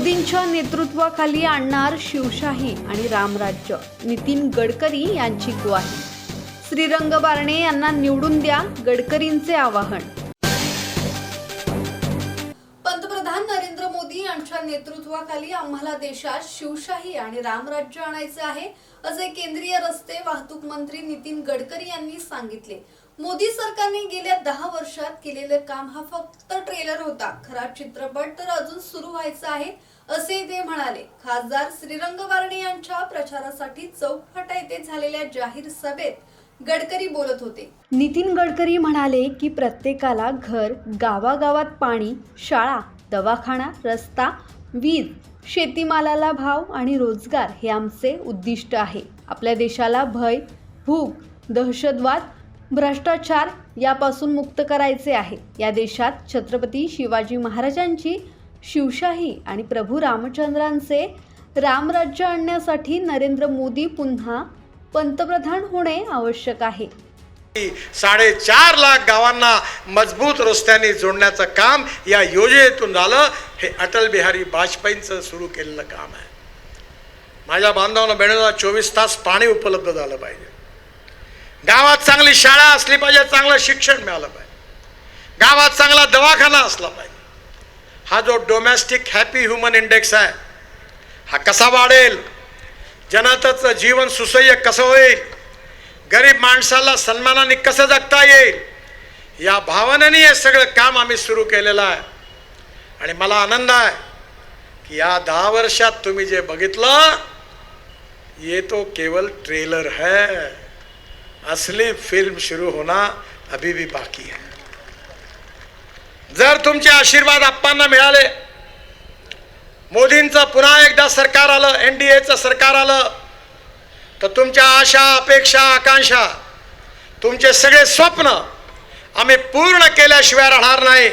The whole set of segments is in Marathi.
मोदींच्या नेतृत्वाखाली आणणार शिवशाही आणि रामराज्य. नितीन गडकरी यांची ग्वाही. श्रीरंग बारणे यांना निवडून द्या गडकरींचे आवाहन. पंतप्रधान नरेंद्र मोदी यांच्या नेतृत्वाखाली आम्हाला देशात शिवशाही आणि रामराज्य आणायचे आहे असे केंद्रीय रस्ते वाहतूक मंत्री नितीन गडकरी यांनी सांगितले. मोदी सरकारने गेल्या दहा वर्षात केलेलं काम हा फक्त ट्रेलर होता. खरा चित्रपट तर अजून सुरू व्हायचा आहे असे ते म्हणाले. खासदार श्रीरंग वारणे यांच्या प्रचारासाठी चौकफाटा येथे झालेल्या जाहीर सभेत गडकरी बोलत होते. नितीन गडकरी म्हणाले की प्रत्येकाला घर गावागावात पाणी शाळा दवाखाना रस्ता वीज शेतीमालाला भाव आणि रोजगार हे आमचे उद्दिष्ट आहे. आपल्या देशाला भय भूक दहशतवाद भ्रष्टाचार यापासून मुक्त करायचे आहे. या देशात छत्रपती शिवाजी महाराजांची शिवशाही आणि प्रभू रामचंद्रांचे रामराज्य आणण्यासाठी नरेंद्र मोदी पुन्हा पंतप्रधान होणे आवश्यक आहे. साडेचार लाख गावांना मजबूत रस्त्याने जोडण्याचं काम या योजनेतून झालं. हे अटल बिहारी वाजपेयींचं सुरू केलेलं काम आहे. माझ्या बांधवांना बहिणीला चोवीस तास पाणी उपलब्ध झालं पाहिजे. गावात चांगली शाळा असली पाहिजे चांगलं शिक्षण मिळालं पाहिजे. गावात चांगला दवाखाना असला पाहिजे. हा जो डोमेस्टिक हॅपी ह्युमन इंडेक्स आहे हा कसा वाढेल? जनताचं जीवन सुसह्य कसं होईल? गरीब माणसाला सन्मानाने कसं जगता येईल? या भावनेने हे सगळं काम आम्ही सुरू केलेलं आहे. आणि मला आनंद आहे की या दहा वर्षात तुम्ही जे बघितलं ये तो केवल ट्रेलर है. असली फिल्म शुरू होना अभी भी बाकी है जर तुमचे आशीर्वाद आप्पांना मिळाले मोदींचं पुन्हा एकदा सरकार आलं एन डी एचं सरकार आलं तर तुमच्या आशा अपेक्षा आकांक्षा तुमचे सगळे स्वप्न आम्ही पूर्ण केल्याशिवाय राहणार नाही.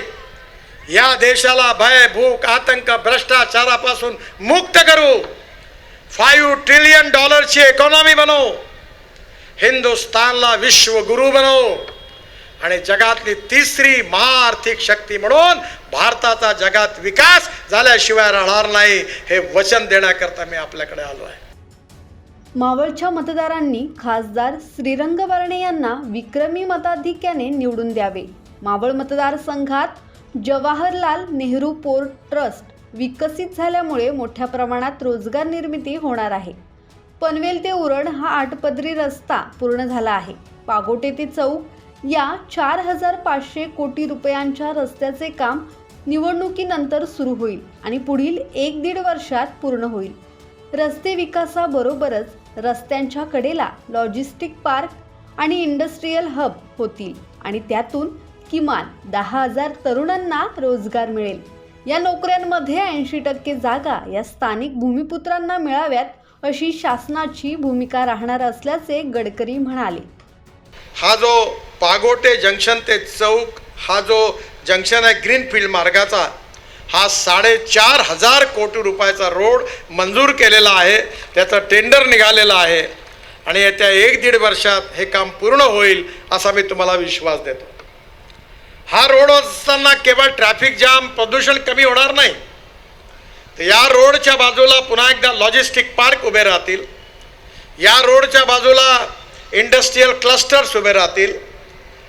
या देशाला भय भूक आतंक भ्रष्टाचारापासून मुक्त करू. फाईव्ह ट्रिलियन डॉलरची इकॉनॉमी बनवू. हिंदुस्थानला विश्वगुरु बनव आणि जगातली तिसरी महाआर्थिक शक्ती म्हणून भारताचा जगात विकास झाल्याशिवाय राहणार नाही हे वचन देण्याकरता मी आपल्याकडे आलो आहे. मावळच्या मतदारांनी खासदार श्रीरंग वर्णे यांना विक्रमी मताधिक्याने निवडून द्यावे. मावळ मतदारसंघात जवाहरलाल नेहरू पोर्ट ट्रस्ट विकसित झाल्यामुळे मोठ्या प्रमाणात रोजगार निर्मिती होणार आहे. पनवेल ते उरण हा आठपदरी रस्ता पूर्ण झाला आहे. पागोटे ते चौक या चार हजार पाचशे कोटी रुपयांच्या रस्त्याचे काम निवडणुकीनंतर सुरू होईल आणि पुढील एक दीड वर्षात पूर्ण होईल. रस्ते विकासाबरोबरच रस्त्यांच्या कडेला लॉजिस्टिक पार्क आणि इंडस्ट्रीयल हब होतील आणि त्यातून किमान दहा हजार तरुणांना रोजगार मिळेल. या नोकऱ्यांमध्ये ऐंशी टक्के जागा या स्थानिक भूमिपुत्रांना मिळाव्यात अशी शासनाची भूमिका राहणार असल्याचे गडकरी म्हणाले. हा जो पागोटे जंक्शन ते चौक हा जो जंक्शन आहे ग्रीनफील्ड मार्गाचा हा साडेचार हजार कोटी रुपयाचा रोड मंजूर केलेला आहे. त्याचं टेंडर निघालेलं आहे. आणि येत्या एक दीड वर्षात हे काम पूर्ण होईल असा मी तुम्हाला विश्वास देतो. हा रोड असताना केवळ ट्रॅफिक जाम प्रदूषण कमी होणार नाही. तर या रोडच्या बाजूला पुन्हा एकदा लॉजिस्टिक पार्क उभे राहतील. या रोडच्या बाजूला इंडस्ट्रीयल क्लस्टर्स उभे राहतील.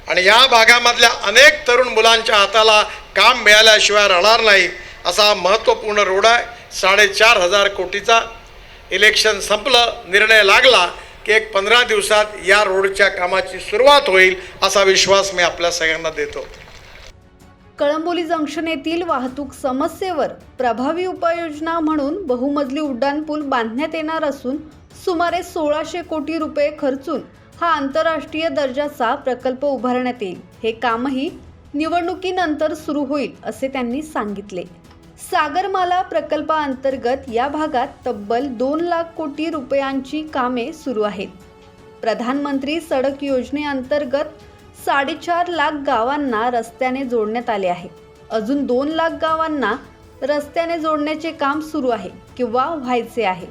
आणि या भागामधल्या अनेक तरुण मुलांच्या हाताला काम मिळाल्याशिवाय राहणार नाही असा महत्त्वपूर्ण रोड आहे. साडेचार हजार कोटीचा इलेक्शन संपलं निर्णय लागला की एक पंधरा दिवसात या रोडच्या कामाची सुरुवात होईल असा विश्वास मी आपल्या सगळ्यांना देतो. कळंबोली जंक्शन येथील वाहतूक समस्येवर प्रभावी उपाययोजना म्हणून बहुमजली उड्डाणपूल बांधण्यात येणार असून सुमारे सोळाशे कोटी रुपये खर्चून हा आंतरराष्ट्रीय दर्जाचा प्रकल्प उभारण्यात येईल. हे कामही निवडणुकीनंतर सुरू होईल असे त्यांनी सांगितले. सागरमाला प्रकल्पाअंतर्गत या भागात तब्बल दोन लाख कोटी रुपयांची कामे सुरू आहेत. प्रधानमंत्री सडक योजनेअंतर्गत साडेचार लाख गावांना रस्त्याने जोडण्यात आले आहे. अजून दोन लाख गावांना रस्त्याने जोडण्याचे काम सुरू आहे किंवा व्हायचे आहे.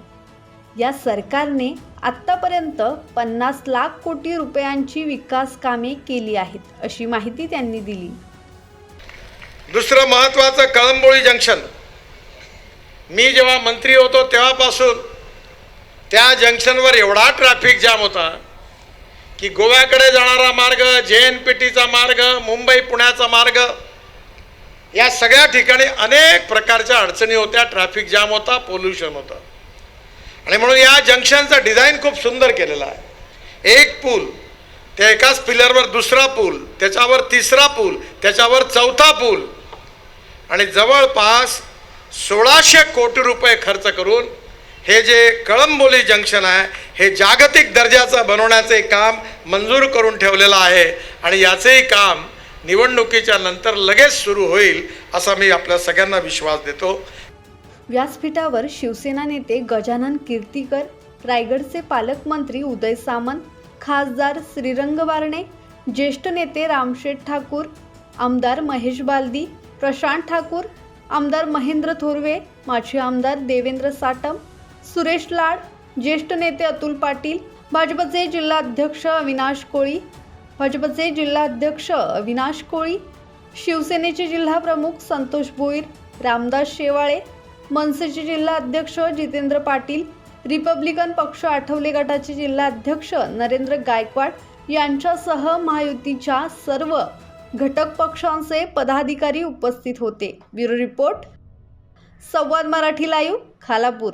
या सरकारने आत्तापर्यंत पन्नास लाख कोटी रुपयांची विकास कामे केली आहेत अशी माहिती त्यांनी दिली. दुसरं महत्त्वाचं कळंबोळी जंक्शन. मी जेव्हा मंत्री होतो तेव्हापासून त्या जंक्शनवर एवढा ट्रॅफिक जाम होता. की गोव्याकडे जाणारा मार्ग जे एन पी टीचा मार्ग मुंबई पुण्याचा मार्ग या सगळ्या ठिकाणी अनेक प्रकारच्या अडचणी होत्या ट्रॅफिक जाम होता पोल्युशन होतं. आणि म्हणून या जंक्शनचं डिझाईन खूप सुंदर केलेलं आहे. एक पूल त्या एकाच पिलरवर दुसरा पूल त्याच्यावर तिसरा पूल त्याच्यावर चौथा पूल आणि जवळपास सोळाशे कोटी रुपये खर्च करून हे जे कळंबोली जंक्शन आहे हे जागतिक दर्जाचं बनवण्याचे काम मंजूर करून ठेवलेलं आहे. आणि याचेही काम निवडणुकीच्या नंतर लगेच सुरू होईल असा मी आपल्या सगळ्यांना विश्वास देतो. व्यासपीठावर शिवसेना नेते गजानन कीर्तीकर रायगडचे पालकमंत्री उदय सामंत खासदार श्रीरंग बारणे ज्येष्ठ नेते रामशेठ ठाकूर आमदार महेश बालदी प्रशांत ठाकूर आमदार महेंद्र थोरवे माजी आमदार देवेंद्र साटम सुरेश लाड ज्येष्ठ नेते अतुल पाटील भाजपचे जिल्हाध्यक्ष अविनाश कोळी भाजपचे जिल्हाध्यक्ष अविनाश कोळी शिवसेनेचे जिल्हा प्रमुख संतोष भोईर रामदास शेवाळे मनसेचे जिल्हा अध्यक्ष जितेंद्र पाटील रिपब्लिकन पक्ष आठवले गटाचे जिल्हाध्यक्ष नरेंद्र गायकवाड यांच्यासह महायुतीच्या सर्व घटक पक्षांचे पदाधिकारी उपस्थित होते. Bureau report Samvad Marathi live Khalapur.